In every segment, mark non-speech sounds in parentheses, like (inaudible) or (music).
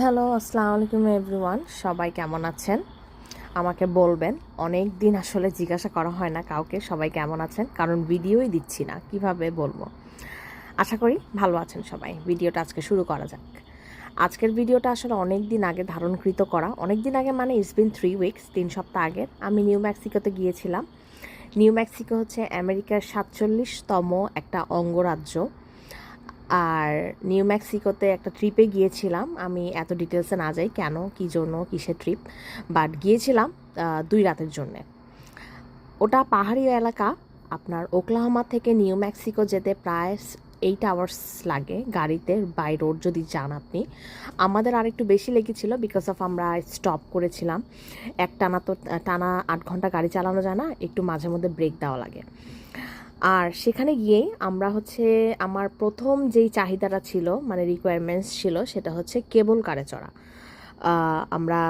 Hello আসসালামু আলাইকুম everyone. সবাই কেমন আছেন? আমাকে বলবেন অনেক দিন আসলে জিজ্ঞাসা করা হয় না কাউকে, সবাই কেমন আছেন? কারণ ভিডিওই দিচ্ছি না, কীভাবে বলব? আশা করি ভালো আছেন সবাই। ভিডিওটা আজকে শুরু করা যাক। আজকের ভিডিওটা আসলে অনেক দিন আগে ধারণকৃত করা। অনেক দিন আগে মানে ইটস বিন থ্রি উইকস তিন সপ্তাহ আগে আমি নিউ মেক্সিকোতে গিয়েছিলাম। নিউ মেক্সিকো হচ্ছে আমেরিকার সাতচল্লিশতম একটা অঙ্গরাজ্য। আর নিউ মেক্সিকোতে একটা ট্রিপে গিয়েছিলাম। আমি এত ডিটেলসে না যাই কেন, কী জন্য, কিসের ট্রিপ বাট গিয়েছিলাম দুই রাতের জন্যে। ওটা পাহাড়ি এলাকা, আপনার ওকলাহোমা থেকে নিউ মেক্সিকো যেতে প্রায় এইট আওয়ার্স লাগে গাড়িতে বাই রোড যদি যান আপনি। আমাদের আর একটু বেশি লেগেছিল বিকজ অফ আমরা স্টপ করেছিলাম। এক টানা তো, টানা আট ঘণ্টা গাড়ি চালানো যায় না, একটু মাঝে মধ্যে ব্রেক দেওয়া লাগে। আর সেখানে গিয়েই আমরা হচ্ছে আমার প্রথম যেই চাহিদাটা ছিল মানে রিকোয়ারমেন্টস ছিল, সেটা হচ্ছে কেবল কারে চড়া। আমরা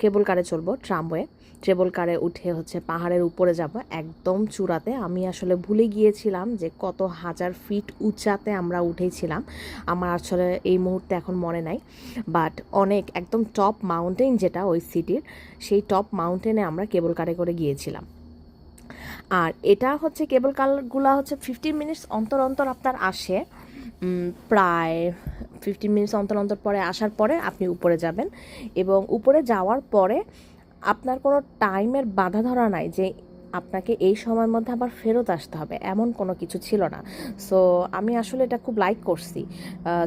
কেবল কারে চলবো ট্রামওয়ে কেবল কারে উঠে হচ্ছে পাহাড়ের উপরে যাব, একদম চূড়াতে। আমি আসলে ভুলে গিয়েছিলাম যে কত হাজার ফিট উঁচাতে আমরা উঠেছিলাম। আমার আসলে এই মুহূর্তে এখন মনে নাই বাট অনেক, একদম টপ মাউন্টেন যেটা ওই সিটির সেই টপ মাউন্টেনে আমরা কেবল কারে করে গিয়েছিলাম। আর এটা হচ্ছে কেবল কালারগুলো হচ্ছে ফিফটিন মিনিটস অন্তর অন্তর আপনার আসে। প্রায় ফিফটিন মিনিটস অন্তর অন্তর পরে আসার পরে আপনি উপরে যাবেন এবং উপরে যাওয়ার পরে আপনার কোনো টাইমের বাধা ধরা নাই যে আপনাকে এই সময়ের মধ্যে আবার ফেরত আসতে হবে, এমন কোনো কিছু ছিল না। সো আমি আসলে এটা খুব লাইক করছি।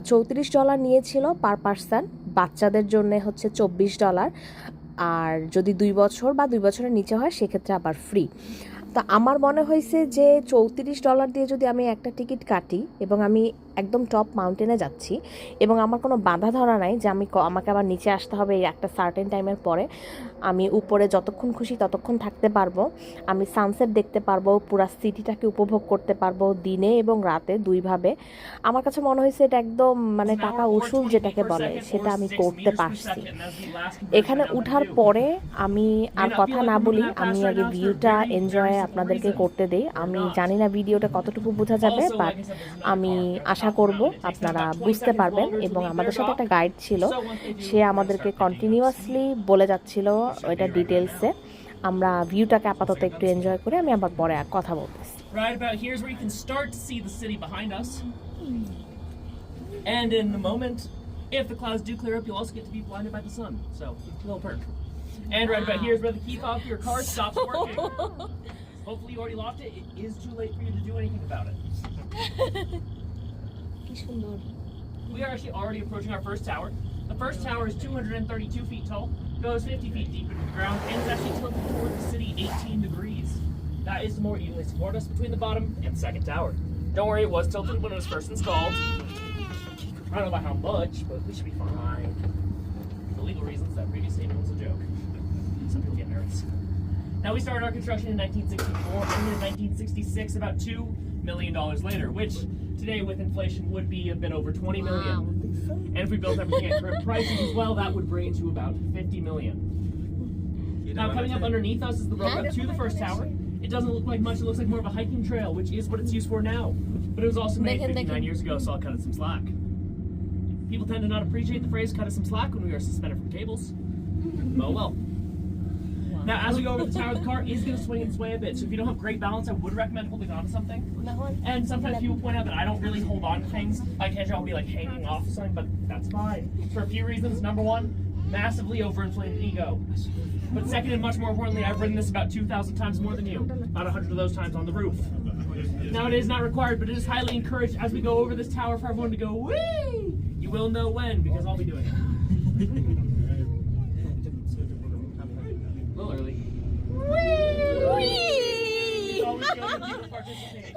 চৌত্রিশ ডলার নিয়েছিল পার পার্সন বাচ্চাদের জন্য হচ্ছে চব্বিশ ডলার আর যদি দুই বছর বা দুই বছরের নিচে হয়, সেক্ষেত্রে আবার ফ্রি তো আমার মনে হয়েছে যে চৌত্রিশ ডলার দিয়ে যদি আমি একটা টিকিট কাটি এবং আমি একদম টপ মাউন্টেনে যাচ্ছি এবং আমার কোনো বাধা ধরা নাই যে আমি আমাকে আবার নিচে আসতে হবে এই একটা সার্টেন টাইমের পরে। আমি উপরে যতক্ষণ খুশি ততক্ষণ থাকতে পারব। আমি সানসেট দেখতে পারব পুরা সিটিটাকে উপভোগ করতে পারব দিনে এবং রাতে দুইভাবে। আমার কাছে মনে হয়েছে এটা একদম মানে টাকা উসুল যেটাকে বলে সেটা আমি করতে পারছি। এখানে উঠার পরে আমি আর কথা না বলি আমি আগে ভিউটা এনজয় আপনাদেরকে করতে দেই। আমি জানি না ভিডিওটা কতটুকু বোঝা যাবে বাট আমি আশা করব আপনারা বুঝতে পারবেন এবং আমাদের সাথে একটা গাইড ছিল সে আমাদেরকে কন্টিনিউয়াসলি বলে যাচ্ছিল ওইটা ডিটেলসে আমরা ভিউটাকে আপাতত একটু এনজয় করে আমি আবার পরে কথা বলতেছি Right about here is where you can start to see the city behind us. And in a moment, if the clouds do clear up, you'll also get to be blinded by the sun. So, a little perk. And right about here is where the key fob for your car stops working. Hopefully, you already locked it. It is too late for you to do anything about it. We are actually already approaching our first tower. The first tower is 232 feet tall, goes 50 feet deep into the ground, and is actually tilted toward the city 18 degrees. That is more evenly support us between the bottom and second tower. Don't worry, it was tilted when it was first installed. I don't know about how much, but we should be fine. For legal reasons, that previous statement was a joke. Some people get nervous. Now we started our construction in 1964, and in 1966, about two million dollars later, which today with inflation would be a bit over 20 million. And if we built everything at current prices as well, that would bring it to about 50 million. Now coming up underneath us is the road up to the first tower. It doesn't look like much, it looks like more of a hiking trail, which is what it's used for now. But it was also made They 59 years ago, so I'll cut it some slack. People tend to not appreciate the phrase cut us some slack when we are suspended from cables. (laughs) Oh well. Now, as we go over the tower, the car is going to swing and sway a bit. So if you don't have great balance, I would recommend holding on to something. And sometimes people point out that I don't really hold on to things. I can't I'll be like hanging off something, but that's fine. For a few reasons. Number one, massively overinflated ego. But second, and much more importantly, I've ridden this about 2,000 times more than you. About 100 of those times on the roof. Now, it is not required, but it is highly encouraged as we go over this tower for everyone to go, whee! You will know when, because I'll be doing it. It's always people (laughs) participate.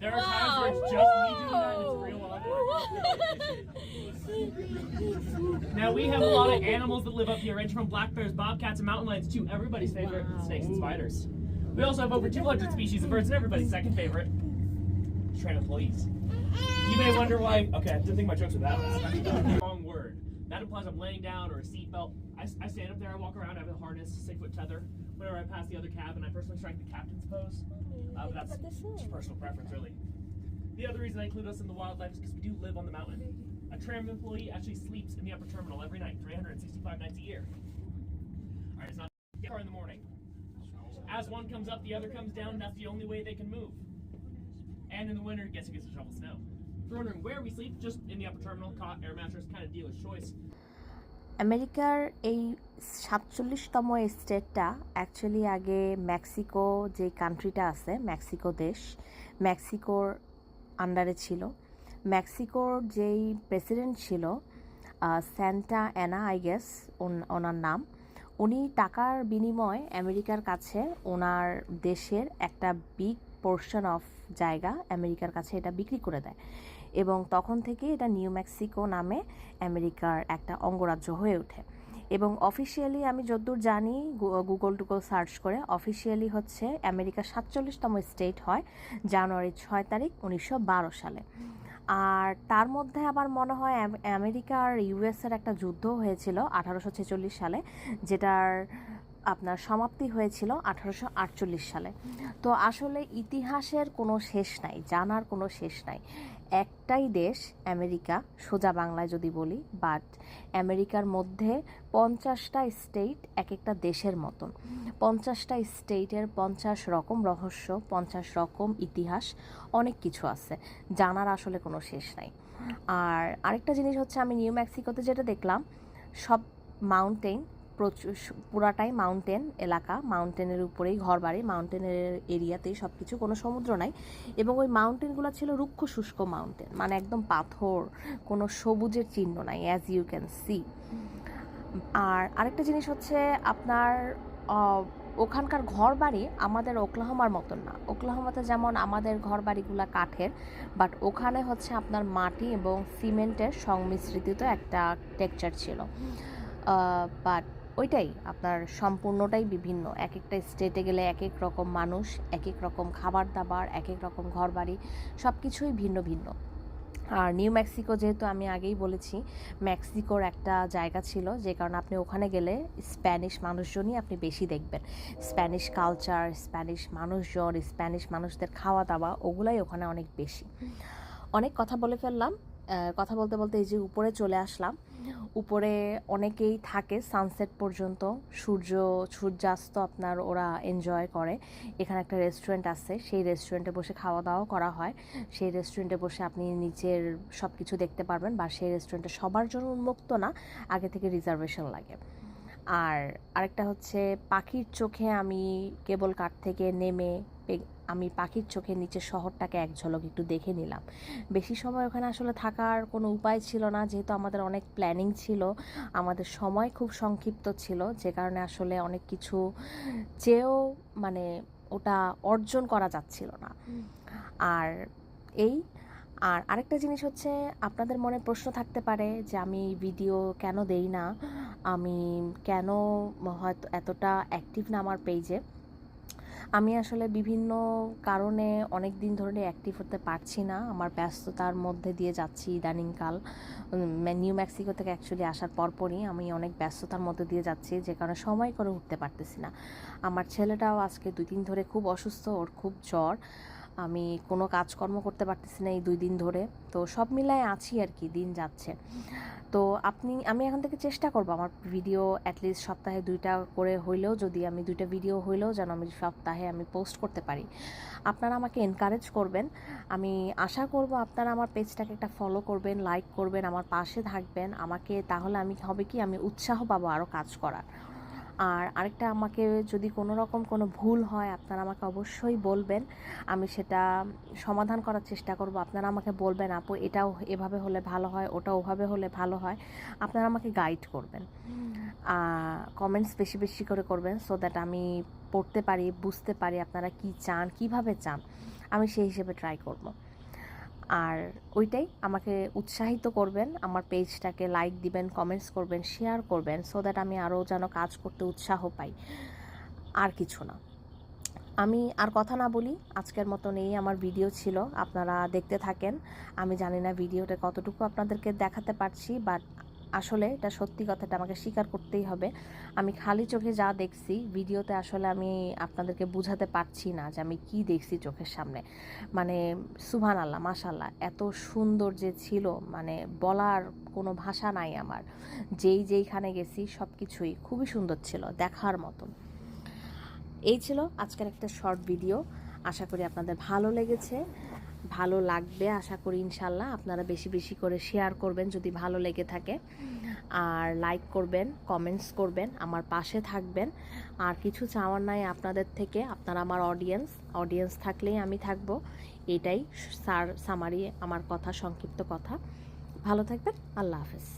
There are times where it's just me doing that and it's real awkward. Now we have a lot of animals that live up here, ranging from black bears, bobcats, and mountain lions to everybody's favorite, snakes and spiders. We also have over 200 species of birds and everybody's second favorite, train employees. You may wonder why. Okay, I didn't think my jokes were that bad. Implies I'm laying down or a seatbelt. I, I stand up there, I walk around, I have a harness, six foot tether. Whenever I pass the other cabin, I personally strike the captain's pose. Uh, but that's just personal preference, really. The other reason I include us in the wildlife is because we do live on the mountain. A tram employee actually sleeps in the upper terminal every night, 365 nights a year. All right, it's not far in the morning. As one comes up, the other comes down. That's the only way they can move. And in the winter, guess who gets to shovel snow? Where we sleep, just in the upper terminal, cot, air mattress, kind of dealer's choice. আমেরিকার এই সাতচল্লিশতম স্টেটটা actually আগে Mexico যে কান্ট্রিটা আছে Mexico দেশ মেক্সিকোর আন্ডারে ছিল। মেক্সিকোর যেই প্রেসিডেন্ট ছিল স্যান্টা অ্যানা আই গেস ওনার নাম। উনি টাকার বিনিময়ে আমেরিকার কাছে ওনার দেশের একটা বিগ পোর্শন অফ জায়গা আমেরিকার কাছে এটা বিক্রি করে দেয়। এবং তখন থেকে এটা নিউ মেক্সিকো নামে আমেরিকার একটা অঙ্গরাজ্য হয়ে ওঠে। এবং অফিসিয়ালি আমি যতদূর জানি গুগল টুগল সার্চ করে অফিসিয়ালি হচ্ছে আমেরিকার সাতচল্লিশতম স্টেট হয় জানুয়ারি ছয় তারিখ উনিশশো বারো সালে। আর তার মধ্যে আবার মনে হয় আম- আমেরিকা আর ইউএসের একটা যুদ্ধ হয়েছিল আঠারোশো ছেচল্লিশ সালে, যেটার আপনার সমাপ্তি হয়েছিল আঠারোশো আটচল্লিশ সালে। তো আসলে ইতিহাসের কোনো শেষ নাই, জানার কোনো শেষ নাই। একটাই দেশ, আমেরিকা, সোজা বাংলায় যদি বলি বাট আমেরিকার মধ্যে পঞ্চাশটা স্টেট এক একটা দেশের মতন। পঞ্চাশটা স্টেটের পঞ্চাশ রকম রহস্য, পঞ্চাশ রকম ইতিহাস, অনেক কিছু আছে। জানার আসলে কোনো শেষ নাই। আর আরেকটা জিনিস হচ্ছে আমি নিউ মেক্সিকোতে যেটা দেখলাম, সব মাউন্টেন প্রচুর পুরাটাই মাউন্টেন এলাকা। মাউন্টেনের উপরেই ঘর বাড়ি মাউন্টেনের এরিয়াতেই সব কিছু কোনো সমুদ্র নাই। এবং ওই মাউন্টেনগুলো ছিল রুক্ষ শুষ্ক মাউন্টেন মানে একদম পাথর, কোনো সবুজের চিহ্ন নাই অ্যাজ ইউ ক্যান সি আর আরেকটা জিনিস হচ্ছে আপনার ওখানকার ঘর বাড়ি আমাদের ওকলাহমার মতন না। ওকলাহমাতে যেমন আমাদের ঘর বাড়িগুলো কাঠের বাট ওখানে হচ্ছে আপনার মাটি এবং সিমেন্টের সংমিশ্রিত একটা টেক্সচার ছিল। বাট ওইটাই, আপনার সম্পূর্ণটাই বিভিন্ন। এক একটা স্টেটে গেলে এক এক রকম মানুষ এক এক রকম খাবার দাবার এক এক রকম ঘর বাড়ি সব কিছুই ভিন্ন ভিন্ন। আর নিউ মেক্সিকো যেহেতু আমি আগেই বলেছি, মেক্সিকোর একটা জায়গা ছিল যে কারণে আপনি ওখানে গেলে স্প্যানিশ মানুষজনই আপনি বেশি দেখবেন। স্প্যানিশ কালচার স্প্যানিশ মানুষজন, স্প্যানিশ মানুষদের খাওয়া দাওয়া ওগুলাই ওখানে অনেক বেশি। অনেক কথা বলে ফেললাম। কথা বলতে বলতে এই যে উপরে চলে আসলাম উপরে অনেকেই থাকে সানসেট পর্যন্ত, সূর্য, সূর্যাস্ত আপনার ওরা এনজয় করে। এখানে একটা রেস্টুরেন্ট আছে, সেই রেস্টুরেন্টে বসে খাওয়া দাওয়া করা হয়। সেই রেস্টুরেন্টে বসে আপনি নিচের সব কিছু দেখতে পারবেন বা সেই রেস্টুরেন্টে সবার জন্য উন্মুক্ত না, আগে থেকে রিজার্ভেশন লাগে। আর আরেকটা হচ্ছে, পাখির চোখে আমি কেবল কাঠ থেকে নেমে আমি পাখির চোখের নিচে শহরটাকে এক ঝলক একটু দেখে নিলাম। বেশি সময় ওখানে আসলে থাকার কোনো উপায় ছিল না, যেহেতু আমাদের অনেক প্ল্যানিং ছিল, আমাদের সময় খুব সংক্ষিপ্ত ছিল, যে কারণে আসলে অনেক কিছু চেয়েও মানে ওটা অর্জন করা যাচ্ছিল না। আর এই, আর আরেকটা জিনিস হচ্ছে, আপনাদের মনে প্রশ্ন থাকতে পারে যে আমি ভিডিও কেন দেই না? আমি কেন হয়তো এতটা অ্যাক্টিভ না আমার পেজে আমি আসলে বিভিন্ন কারণে অনেক দিন ধরে অ্যাক্টিভ হতে পারছি না। আমার ব্যস্ততার মধ্যে দিয়ে যাচ্ছি ইদানিংকাল নিউ মেক্সিকো থেকে অ্যাকচুয়ালি আসার পরপরই আমি অনেক ব্যস্ততার মধ্যে দিয়ে যাচ্ছি, যে কারণে সময় করে উঠতে পারতেছি না। আমার ছেলেটাও আজকে দুই দিন ধরে খুব অসুস্থ, ওর খুব জ্বর। আমি কোনো কাজকর্ম করতে পারতেছি না এই দুই দিন ধরে। তো সব মিলায় আছি আর কি, দিন যাচ্ছে। তো আপনি, আমি এখন থেকে চেষ্টা করব আমার ভিডিও অ্যাটলিস্ট সপ্তাহে দুইটা করে হইলেও, যদি আমি দুইটা ভিডিও হইলেও যেন আমি সপ্তাহে আমি পোস্ট করতে পারি। আপনারা আমাকে এনকারেজ করবেন। আমি আশা করব আপনারা আমার পেজটাকে একটা ফলো করবেন লাইক করবেন, আমার পাশে থাকবেন। আমাকে, তাহলে আমি, হবে কি, আমি উৎসাহ পাবো আরও কাজ করার। আর আরেকটা আমাকে যদি কোনো রকম কোনো ভুল হয়, আপনারা আমাকে অবশ্যই বলবেন। আমি সেটা সমাধান করার চেষ্টা করব। আপনারা আমাকে বলবেন, আপু, এটাও এভাবে হলে ভালো হয় ওটা ওভাবে হলে ভালো হয়। আপনারা আমাকে গাইড করবেন। কমেন্টস বেশি বেশি করে করবেন সো দ্যাট আমি পড়তে পারি, বুঝতে পারি আপনারা কি চান, কীভাবে চান। আমি সেই হিসেবে ট্রাই করব। আর ওইটাই আমাকে উৎসাহিত করবেন, আমার পেজটাকে লাইক দিবেন কমেন্টস করবেন শেয়ার করবেন সো দ্যাট আমি আরও যেন কাজ করতে উৎসাহ পাই। আর কিছু না। আমি আর কথা না বলি, আজকের মতন এই আমার ভিডিও ছিল। আপনারা দেখতে থাকেন। আমি জানি না ভিডিওটা কতটুকু আপনাদেরকে দেখাতে পারছি বাট আসলে এটা সত্যি কথাটা আমাকে স্বীকার করতেই হবে। আমি খালি চোখে যা দেখছি, ভিডিওতে আসলে আমি আপনাদেরকে বুঝাতে পারছি না যে আমি কি দেখছি চোখের সামনে। মানে সুভান আল্লাহ মাশাল্লাহ এত সুন্দর যে ছিল মানে বলার কোনো ভাষা নাই আমার। যেই যেইখানে গেছি সব কিছুই খুবই সুন্দর ছিল, দেখার মতন এই ছিল আজকের একটা শর্ট ভিডিও। আশা করি আপনাদের ভালো লেগেছে। ভালো লাগবে, আশা করি ইনশাল্লাহ। আপনারা বেশি বেশি করে শেয়ার করবেন যদি ভালো লেগে থাকে। আর লাইক করবেন কমেন্টস করবেন, আমার পাশে থাকবেন। আর কিছু চাওয়ার নাই আপনাদের থেকে, আপনারা আমার অডিয়েন্স অডিয়েন্স থাকলেই আমি থাকব। এটাই সার সামারি আমার কথা, সংক্ষিপ্ত কথা। ভালো থাকবেন, আল্লাহ হাফেজ।